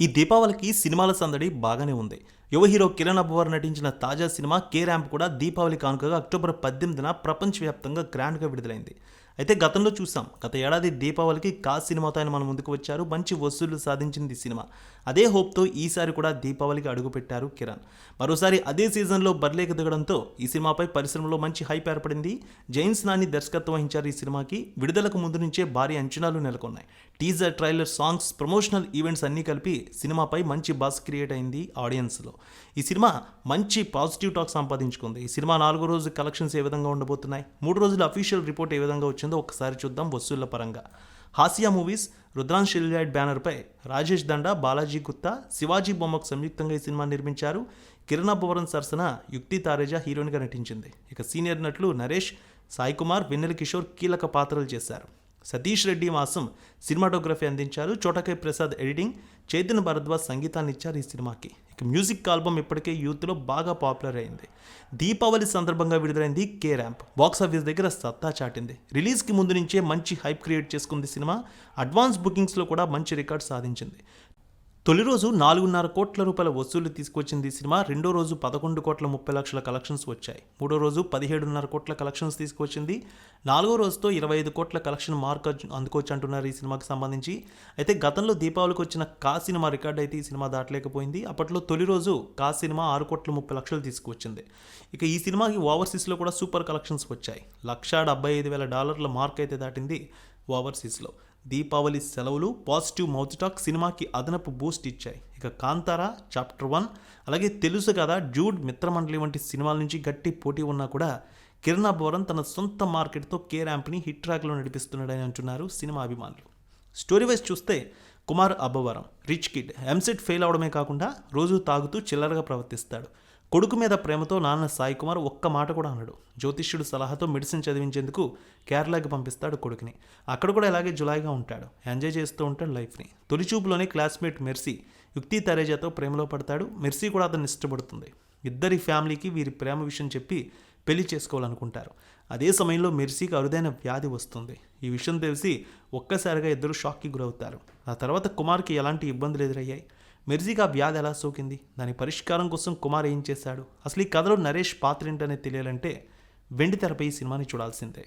ఈ దీపావళికి సినిమాల సందడి బాగానే ఉంది. యువ హీరో కిరణ్ అబ్బవారు నటించిన తాజా సినిమా కే ర్యాంప్ కూడా దీపావళి కానుకగా అక్టోబర్ పద్దెనిమిదిన ప్రపంచవ్యాప్తంగా గ్రాండ్గా విడుదలైంది. అయితే గతంలో చూసాం గత ఏడాది దీపావళికి కా సినిమాతో ఆయన మన ముందుకు వచ్చారు మంచి వసూళ్ళు సాధించింది ఈ సినిమా. అదే హోప్తో ఈసారి కూడా దీపావళికి అడుగుపెట్టారు కిరణ్. మరోసారి అదే సీజన్లో బర్లేకి దిగడంతో ఈ సినిమాపై పరిశ్రమలో మంచి హైప్ ఏర్పడింది. జైన్స్ నాని దర్శకత్వం వహించారు ఈ సినిమాకి. విడుదలకు ముందు నుంచే భారీ అంచనాలు నెలకొన్నాయి. Teaser trailer songs promotional events అన్నీ కలిపి సినిమాపై మంచి బస్ క్రియేట్ అయింది ఆడియన్స్లో. ఈ సినిమా మంచి పాజిటివ్ టాక్ సంపాదించుకుంది. ఈ సినిమా నాలుగో రోజు కలెక్షన్స్ ఏ విధంగా ఉండబోతున్నాయి? మూడు రోజుల అఫీషియల్ రిపోర్ట్ ఏ విధంగా వచ్చింది? ఒకసారి చూద్దాం వసూళ్ళ పరంగా. హాసియా మూవీస్ రుద్రాన్ షిల్యాడ్ బ్యానర్పై రాజేష్ దండా బాలాజీ గుత్తా శివాజీ బొమ్మకు సంయుక్తంగా ఈ సినిమా నిర్మించారు. కిరణ్ అబ్బవరం సరసన యుక్తి తారేజా హీరోయిన్గా నటించింది. ఇక సీనియర్ నటులు నరేష్ సాయి కుమార్ వెన్నెల కిషోర్ కీలక పాత్రలు చేశారు. సతీష్ రెడ్డి మాసం సినిమాటోగ్రఫీ అందించారు. చోటకై ప్రసాద్ ఎడిటింగ్ చైతన్య భరద్వాజ్ సంగీతాన్ని ఇచ్చారు ఈ సినిమాకి. ఇక మ్యూజిక్ ఆల్బమ్ ఇప్పటికే యూత్లో బాగా పాపులర్ అయింది. దీపావళి సందర్భంగా విడుదలైంది కే ర్యాంప్. బాక్స్ ఆఫీస్ దగ్గర సత్తా చాటింది. రిలీజ్కి ముందు నుంచే మంచి హైప్ క్రియేట్ చేసుకుంది సినిమా. అడ్వాన్స్ బుకింగ్స్లో కూడా మంచి రికార్డ్ సాధించింది. తొలి రోజు నాలుగున్నర కోట్ల రూపాయల వసూళ్ళు తీసుకొచ్చింది ఈ సినిమా. రెండో రోజు పదకొండు కోట్ల ముప్పై లక్షల కలెక్షన్స్ వచ్చాయి. మూడో రోజు పదిహేడున్నర కోట్ల కలెక్షన్స్ తీసుకొచ్చింది నాలుగో రోజుతో ఇరవై ఐదు కోట్ల కలెక్షన్ మార్క్ అందుకోవచ్చు అంటున్నారు ఈ సినిమాకి సంబంధించి. అయితే గతంలో దీపావళికి వచ్చిన కా సినిమా రికార్డ్ అయితే ఈ సినిమా దాటలేకపోయింది. అప్పట్లో తొలి రోజు కా సినిమా ఆరు కోట్ల ముప్పై లక్షలు తీసుకువచ్చింది. ఇక ఈ సినిమాకి ఓవర్సీస్లో కూడా సూపర్ కలెక్షన్స్ వచ్చాయి. లక్షా డెబ్బై ఐదు వేల డాలర్ల మార్క్ అయితే దాటింది ఓవర్సీస్లో. దీపావళి సెలవులు పాజిటివ్ మౌత్ టాక్ సినిమాకి అదనపు బూస్ట్ ఇచ్చాయి. ఇక కాంతారా చాప్టర్ వన్ అలాగే తెలుసు కదా జూడ్ మిత్రమండలి వంటి సినిమాల నుంచి గట్టి పోటీ ఉన్నా కూడా కిరణ్ అబ్బవరం తన సొంత మార్కెట్తో కే ర్యాంప్ని హిట్ ట్రాక్లో నడిపిస్తున్నాడని అంటున్నారు సినిమా అభిమానులు. స్టోరీ వైజ్ చూస్తే Kumar Abbavaram rich kid EAMCET fail అవడమే కాకుండా రోజు తాగుతూ చిల్లరగా ప్రవర్తిస్తాడు. కొడుకు మీద ప్రేమతో నాన్న సాయి కుమార్ ఒక్క మాట కూడా అనడు. జ్యోతిష్యుడు సలహాతో మెడిసిన్ చదివించేందుకు కేరళకి పంపిస్తాడు కొడుకుని. అక్కడ కూడా ఇలాగే జులాయిగా ఉంటాడు. ఎంజాయ్ చేస్తూ ఉంటాడు లైఫ్ని. తొలిచూపులోనే క్లాస్మేట్ మెర్సీ యుక్తి తరేజాతో ప్రేమలో పడతాడు. మెర్సీ కూడా అతన్ని ఇష్టపడుతుంది. ఇద్దరి ఫ్యామిలీకి వీరి ప్రేమ విషయం చెప్పి పెళ్ళి చేసుకోవాలనుకుంటారు. అదే సమయంలో మెర్సీకి అరుదైన వ్యాధి వస్తుంది. ఈ విషయం తెలిసి ఒక్కసారిగా ఇద్దరు షాక్కి గురవుతారు. ఆ తర్వాత కుమార్కి ఎలాంటి ఇబ్బందులు ఎదురయ్యాయి? మెర్జీగా వ్యాధి ఎలా సోకింది? దాని పరిష్కారం కోసం కుమార్ ఏం చేశాడు? అసలు ఈ కథలో నరేష్ పాత్ర ఏంటనేది తెలియాలంటే వెండి తెరపై ఈ సినిమాని చూడాల్సిందే.